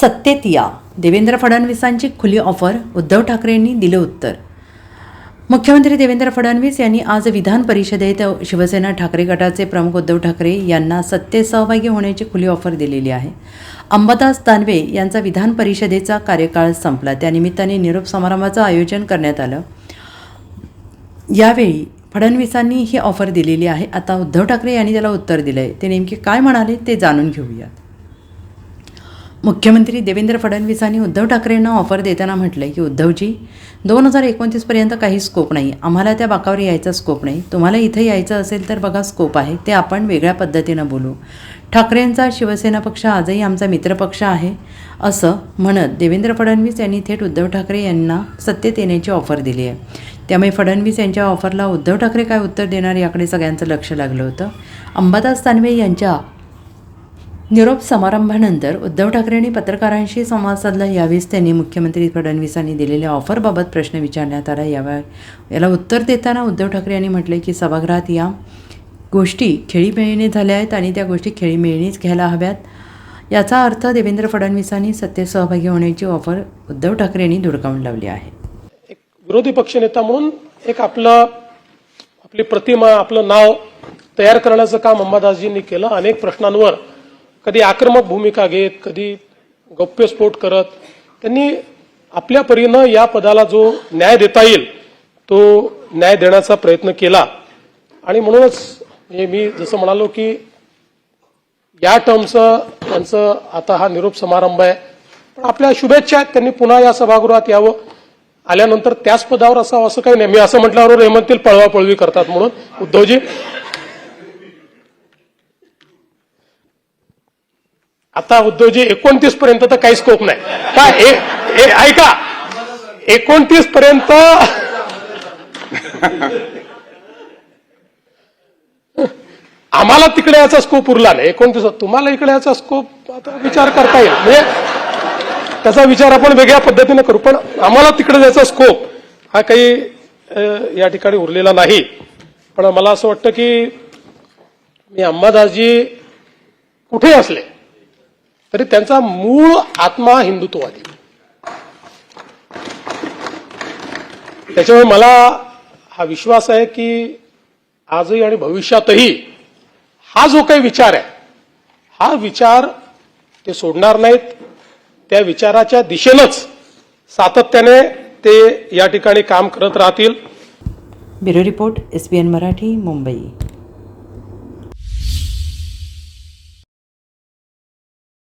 सत्तेत या देवेंद्र फडणवीसांची खुली ऑफर उद्धव ठाकरेंनी दिलं उत्तर. मुख्यमंत्री देवेंद्र फडणवीस यांनी आज विधान परिषदेत शिवसेना ठाकरे गटाचे प्रमुख उद्धव ठाकरे यांना सत्तेत सहभागी होण्याची खुली ऑफर दिलेली आहे. अंबादास दानवे यांचा विधान परिषदेचा कार्यकाळ संपला. त्यानिमित्ताने निरोप समारंभाचं आयोजन करण्यात आलं. यावेळी फडणवीसांनी ही ऑफर दिलेली आहे. आता उद्धव ठाकरे यांनी त्याला उत्तर दिलं आहे ते नेमके काय म्हणाले ते जाणून घेऊयात. मुख्यमंत्री देवेंद्र फडणवीसांनी उद्धव ठाकरेंना ऑफर देताना म्हटलं की उद्धवजी दोन हजार एकोणतीसपर्यंत काही स्कोप नाही. आम्हाला त्या बाकावर यायचा स्कोप नाही. तुम्हाला इथं यायचं असेल तर बघा स्कोप आहे. ते आपण वेगळ्या पद्धतीनं बोलू. ठाकरेंचा शिवसेना पक्ष आजही आमचा मित्रपक्ष आहे. असं म्हणत देवेंद्र फडणवीस यांनी थेट उद्धव ठाकरे यांना सत्तेत येण्याची ऑफर दिली आहे. त्यामुळे फडणवीस यांच्या ऑफरला उद्धव ठाकरे काय उत्तर देणार याकडे सगळ्यांचं लक्ष लागलं होतं. अंबादास दानवे यांच्या निरोप समारंभानंतर उद्धव ठाकरेंनी पत्रकारांशी संवाद साधला. यावेळीच त्यांनी मुख्यमंत्री फडणवीसांनी दिलेल्या ऑफरबाबत प्रश्न विचारण्यात आला. यावा याला उत्तर देताना उद्धव ठाकरे यांनी म्हटले की सभागृहात या गोष्टी खेळीमेळीने झाल्या आहेत आणि त्या गोष्टी खेळीमेळीनेच घ्यायला हव्यात. याचा अर्थ देवेंद्र फडणवीसांनी सत्तेत सहभागी होण्याची ऑफर उद्धव ठाकरे यांनी धुडकावून लावली आहे. एक विरोधी पक्षनेता म्हणून एक आपलं आपली प्रतिमा आपलं नाव तयार करण्याचं काम अंबादासजींनी केलं. अनेक प्रश्नांवर कधी आक्रमक भूमिका घेत कधी गप्यस्फोट करत त्यांनी आपल्या परीनं या पदाला जो न्याय देता येईल तो न्याय देण्याचा प्रयत्न केला. आणि म्हणूनच मी जसं म्हणालो की या टर्मचं त्यांचं आता हा निरोप समारंभ आहे. पण आपल्या शुभेच्छा आहेत त्यांनी पुन्हा या सभागृहात यावं. आल्यानंतर त्याच पदावर असावं असं काही नाही. मी असं म्हटल्यावर हेमंतील पळवापळवी करतात म्हणून. उद्धवजी आता उद्धवजी एकोणतीस पर्यंत तर काही स्कोप नाही. काय ऐका. एकोणतीस पर्यंत आम्हाला तिकडे याचा स्कोप उरला नाही. एकोणतीस तुम्हाला इकडे याचा स्कोप आता विचार करता येईल. म्हणजे त्याचा विचार आपण वेगळ्या पद्धतीने करू पण आम्हाला तिकडे याचा स्कोप हा काही या ठिकाणी उरलेला नाही. पण मला असं वाटतं की मी अंबादासजी कुठे असले? तरी त्यांचा मूळ आत्मा हिंदुत्ववादी. त्याच्यामुळे मला हा विश्वास आहे की आजही आणि भविष्यातही हा जो काही विचार आहे हा विचार ते सोडणार नाहीत. त्या विचाराच्या दिशेनंच सातत्याने ते या ठिकाणी काम करत राहतील. Bureau report S B N Marathi Mumbai.